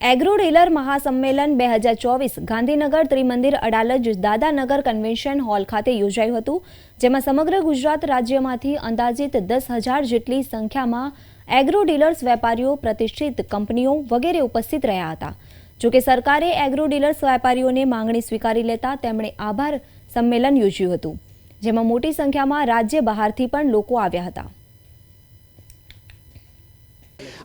Agro dealer મહાસંમેલન બે હજાર ચોવીસ ગાંધીનગર ત્રિમંદિર અડાલજ દાદાનગર કન્વેન્શન હોલ ખાતે યોજાયું હતું, જેમાં સમગ્ર ગુજરાત રાજ્યમાંથી અંદાજિત દસ હજાર જેટલી સંખ્યામાં એગ્રો ડીલર્સ વેપારીઓ, પ્રતિષ્ઠિત કંપનીઓ વગેરે ઉપસ્થિત રહ્યા હતા. જોકે સરકારે એગ્રો ડીલર્સ વેપારીઓને માંગણી સ્વીકારી લેતા તેમણે આભાર સંમેલન યોજ્યું હતું, જેમાં મોટી સંખ્યામાં રાજ્ય બહારથી પણ લોકો આવ્યા હતા.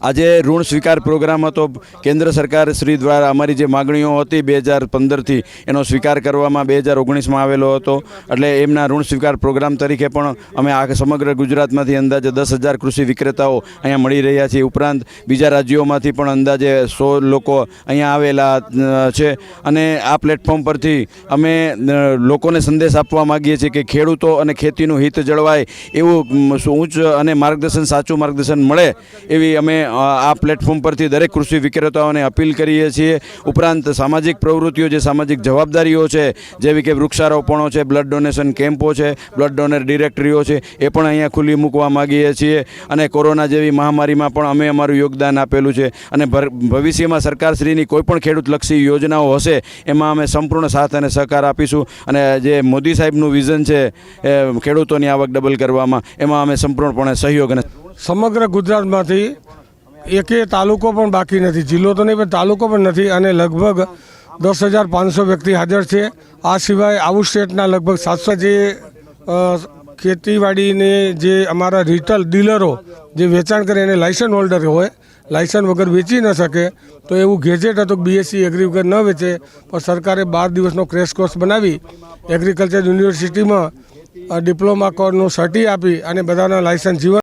આજે ઋણ સ્વીકાર પ્રોગ્રામ હતો. કેન્દ્ર સરકાર શ્રી દ્વારા અમારી જે માગણીઓ હતી બે હજાર પંદરથી, એનો સ્વીકાર કરવામાં બે હજાર ઓગણીસમાં આવેલો હતો. એટલે એમના ઋણ સ્વીકાર પ્રોગ્રામ તરીકે પણ અમે આ સમગ્ર ગુજરાતમાંથી અંદાજે દસ હજાર કૃષિ વિક્રેતાઓ અહીંયા મળી રહ્યા છીએ. ઉપરાંત બીજા રાજ્યોમાંથી પણ અંદાજે સો લોકો અહીંયા આવેલા છે. અને આ પ્લેટફોર્મ પરથી અમે લોકોને સંદેશ આપવા માગીએ છીએ કે ખેડૂતો અને ખેતીનું હિત જળવાય એવું ઊંચ અને માર્ગદર્શન, સાચું માર્ગદર્શન મળે એવી અમે આ પ્લેટફોર્મ પરથી દરેક કૃષિ વિક્રેતાઓને અપીલ કરીએ છીએ. ઉપરાંત સામાજિક પ્રવૃત્તિઓ જે સામાજિક જવાબદારીઓ છે, જેવી કે વૃક્ષારોપણો છે બ્લડ ડોનેશન કેમ્પો છે બ્લડ ડોનર ડિરેક્ટરીઓ છે, એ પણ અહીંયા ખુલ્લી મૂકવા માગીએ છીએ. અને કોરોના જેવી મહામારીમાં પણ અમે અમારું યોગદાન આપેલું છે. અને ભવિષ્યમાં સરકારશ્રીની કોઈપણ ખેડૂતલક્ષી યોજનાઓ હશે, એમાં અમે સંપૂર્ણ સાથ અને સહકાર આપીશું. અને જે મોદી સાહેબનું વિઝન છે ખેડૂતોની આવક ડબલ કરવામાં, એમાં અમે સંપૂર્ણપણે સહયોગ અને સમગ્ર ગુજરાતમાંથી એકે તાલુકો પણ બાકી નથી. જિલ્લો તો નહીં, પણ તાલુકો પણ નથી અને લગભગ દસ હજાર પાંચસો વ્યક્તિ હાજર છે. આ સિવાય આઉટ સ્ટેટના લગભગ સાતસો જે ખેતીવાડીને જે અમારા રિટેલ ડીલરો જે વેચાણ કરે એને લાયસન્સ હોલ્ડર હોય, લાયસન્સ વગર વેચી ન શકે, તો એવું ગેજેટ હતું બીએસસી એગ્રી વગર ન વેચે, પણ સરકારે બાર દિવસનો ક્રેશ કોર્સ બનાવી એગ્રીકલ્ચર યુનિવર્સિટીમાં ડિપ્લોમા કોર્સનું સર્ટી આપી અને બધાના લાયસન્સ જીવન